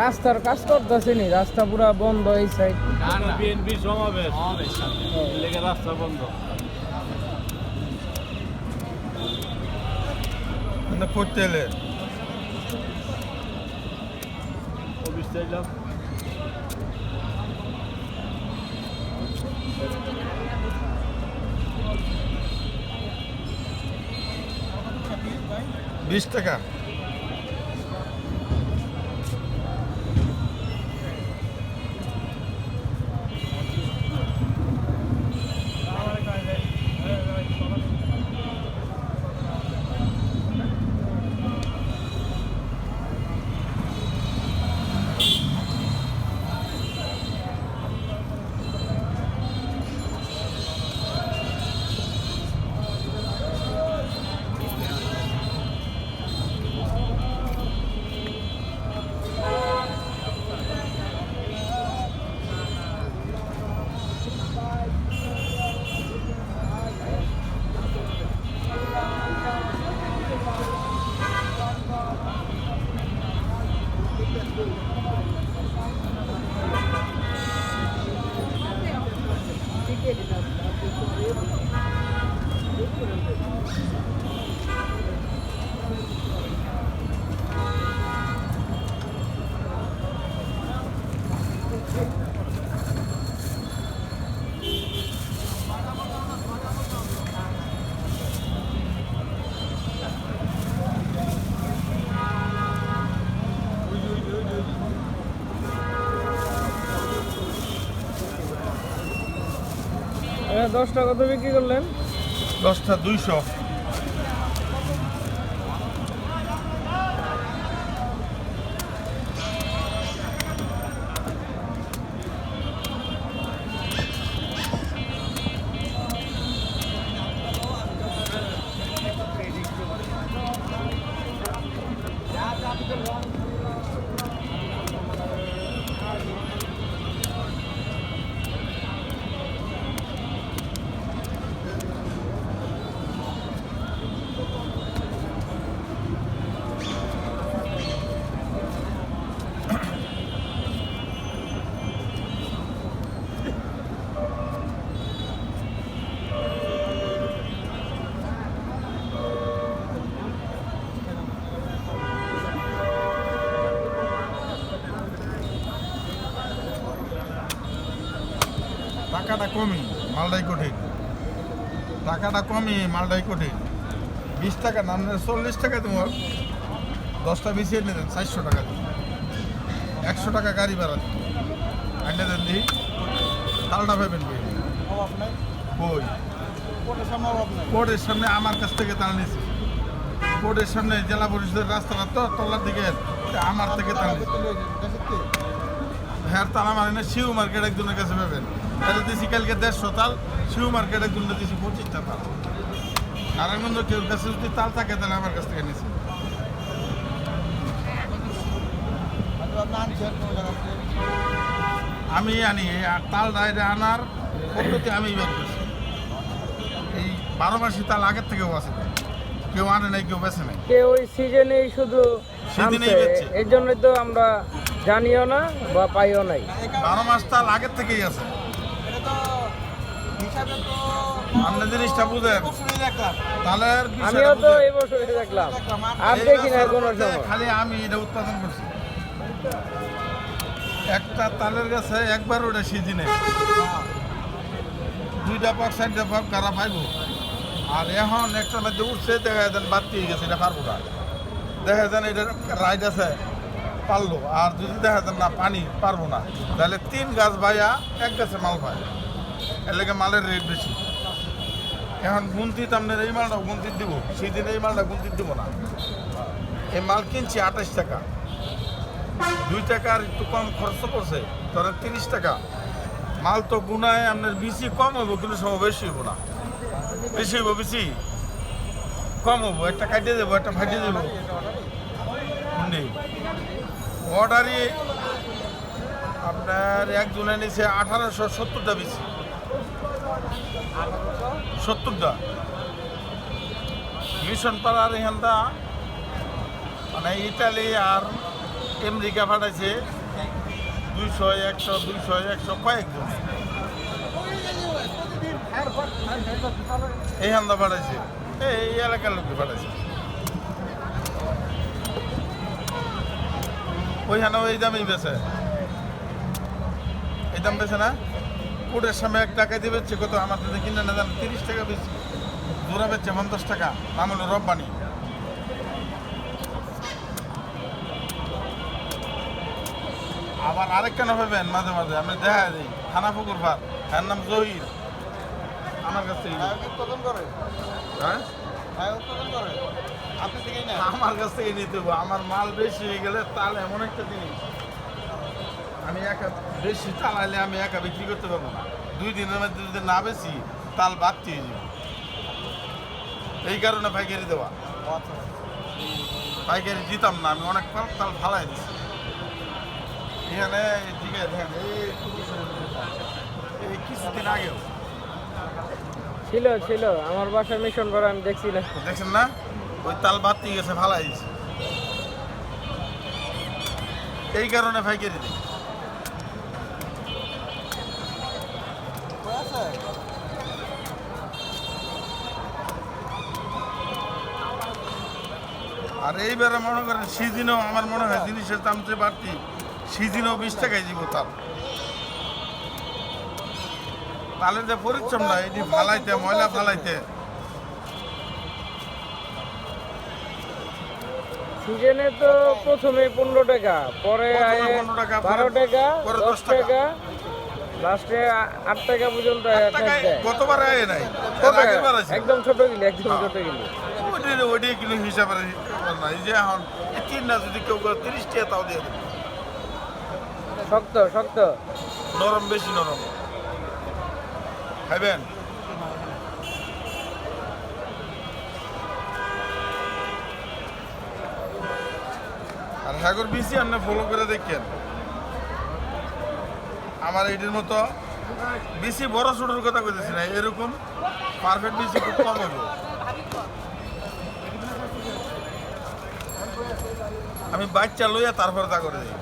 রাস্তার কাজ করতেছে নি রাস্তা পুরা বন্ধ এই সাইড বিএনপি সমাবেশ। লেগে রাস্তা বন্ধ। মানে করতে এলে। অফিস চাইলাম বিশ টাকা। এ, কত বিক্রি করলেন? দশটা দুইশো। টাকাটা কমই মালদাই কঠিন। টাকাটা কমই মালদাই কঠিন। বিশ টাকা না চল্লিশ টাকা তোমার। দশটা এনে দেন চারশো টাকা দিন একশো টাকা গাড়ি ভাড়া দিন এনে দেন দিই তালটা পাবেন কই কোর্টের সামনে আমার কাছ থেকে তাল নিয়েছি কোর্টের সামনে জেলা পরিষদের রাস্তাটা তো তলার দিকে। আমার থেকে তাল নিয়েছি হ্যাঁ তালা মানে না শিউ মার্কেট একজনের কাছে পাবেন। তাহলে দিছি কালকে দেড়শো তাল শিউ মার্কেট একজনের দিছি পঁচিশটা তাল। নারায়ণগঞ্জ কেউ কাছে যদি তাল থাকে তাহলে আমার কাছ থেকে নিছি। আমি আনি আর তাল রাইডে আনার পদ্ধতি আমি বের করছি। এই বারো মাসি তাল আগের থেকেও আছে। কেউ আনে নাই কেউ বেছে নাই। কে ওই সিজনেই শুধু। এর জন্যই তো আমরা জানিও না বা পাইও নাই। বারো মাস তাল আগের থেকেই আছে। আপনি জিনিসটা বুঝেন তালের আমিও তো এই বছর দেখলাম। আর দেখি না কোনো সময়। খালি আমি এটা উৎপাদন করছি। একটা তালের গাছে একবার ওটা সিজনে দুইটা পাক চারটা পাক গাড়া পাইব? আর এখন একটা মধ্যে উঠছে দেখা যান বাড়তি গেছে এটা পারব না। দেখা যান এটা রাইড আছে পারল। আর যদি দেখা যান না পানি পারব না। তাহলে তিন গাছ বাইয়া এক গাছে মাল পায়। এর লেগে মালের রেট বেশি। এখন গুনতিত আপনার এই মালটা গুনতিত দিব, সেই দিন এই মালটা গুনতিত দিব না। এই মাল কিনছি আঠাশ টাকা। দুই টাকার একটু কম খরচ পড়ছে, ধরেন তিরিশ টাকা। মাল তো গুনায় আপনার বেশি কম হইব, কিন্তু সব বেশি হইব না। বেশি হইব, বেশি কম হব একটা কাটিয়ে দেবো, একটা ফাটিয়ে দেবো। অর্ডারই আপনার একজনে নিচে আঠারোশো সত্তরটা বেশি। সত্তরটা। মিশন পাড়ার এখানটা মানে ইটালি আর আমেরিকা পাঠাইছে দুইশো, একশো দুইশো, একশো কয়েকজন। এই হান্দা পাঠাইছে। এই এই এলাকার লোককে পাঠাইছে। ওইখানে ওই দামেই বেছে এই দাম বেছে না? কোটের সামনে এক টাকা দিয়ে বেচছে কত? আমার থেকে কিনে না দাম তিরিশ টাকা বেশি জোড়া বেচছে পঞ্চাশ টাকা। নাম হলো রব্বানি। আবার আরেক কেন পাবেন মাঝে মাঝে। আমি দেখা দিই। থানা পুকুর ভার এর নাম জহির। আমার কাছ। হ্যাঁ? আমার কাছ থেকে নিতে আমার মাল বেশি হয়ে গেলে তাল এমন একটা জিনিস। আমি একা বেশি চালাইলে আমি একা বিক্রি করতে পারব না। দুই দিনের মধ্যে যদি না বেশি তাল বাড়তি হয়ে যাবে এই কারণে পাইকারি দেওয়া। পাইকারি দিতাম না আমি অনেক তাল ফালাই দিচ্ছি এখানে ঠিক আছে এই কিছুদিন আগেও। ছিল ছিল। আমার বাসায় মিশন করে আমি দেখছি না দেখছেন না? ওই তাল বাড়তি গেছে দিছে। এই কারণে পাইকারি দিই। আর এইবারে মনে করেন সিজিনও আমার মনে হয় জিনিসের দাম যে বাড়তি সিজিনও বিশ টাকায় দিব তাল। তালের যে না এটি ফালাইতে ময়লা ফালাইতে। সিজনে তো প্রথমে পনেরো টাকা পরে প্রথমে আয়ে 15 টাকা, বারো টাকা পরে দশ টাকা। লাস্টে আট টাকা পর্যন্ত গতবার আয় নাই একদম ছোট গিলি একদম ছোট গিলি ওইটার ওইটাই কিন্তু হিসাবে না এই যে এখন তিন না যদি কেউ করে তিরিশ টাকা তাও দিয়ে দেবে। শক্ত শক্ত। নরম বেশি নরম। খাইবেন? আর সাগর বিসি আপনি ফলো করে দেখেন। আমার এটির মতো বেশি বড় ছোটোর কথা কইতেছি না এরকম পারফেক্ট বেশি খুব কম হবে আমি বাচ্চা লইয়া তারপরে তা করে দিই।